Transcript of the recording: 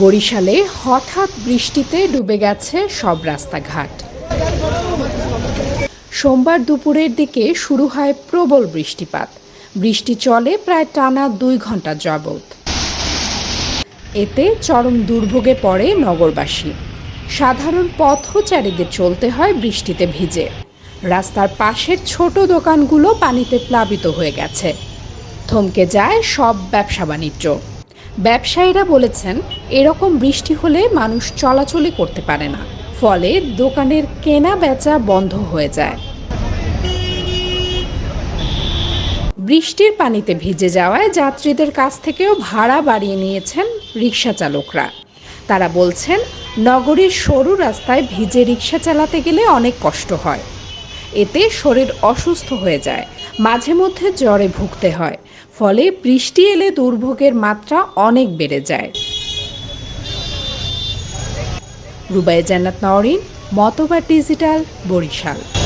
বরিশালে হঠাৎ বৃষ্টিতে ডুবে গেছে সব রাস্তাঘাট। সোমবার দুপুরের দিকে শুরু হয় প্রবল বৃষ্টিপাত। বৃষ্টি চলে প্রায় টানা দুই ঘণ্টা যাবৎ। এতে চরম দুর্ভোগে পড়ে নগরবাসী। সাধারণ পথচারীদের চলতে হয় বৃষ্টিতে ভিজে। রাস্তার পাশের ছোট দোকানগুলো পানিতে প্লাবিত হয়ে গেছে। থমকে যায় সব ব্যবসা বাণিজ্য ব্যবসায়ীরা বলেছেন, এরকম বৃষ্টি হলে মানুষ চলাচলই করতে পারে না। ফলে দোকানের কেনা বেচা বন্ধ হয়ে যায়। বৃষ্টির পানিতে ভিজে যাওয়ায় যাত্রীদের কাছ থেকেও ভাড়া বাড়িয়ে নিয়েছেন রিক্সা চালকরা। তারা বলছেন, নগরীর সরু রাস্তায় ভিজে রিক্সা চালাতে গেলে অনেক কষ্ট হয়। এতে শরীর অসুস্থ হয়ে যায়। মাঝে মধ্যে জ্বরে ভুগতে হয়। ফলে বৃষ্টি এলে দুর্ভোগের মাত্রা অনেক বেড়ে যায়। রুবাই জান্নাত নওরিন মতবা ডিজিটাল, বরিশাল।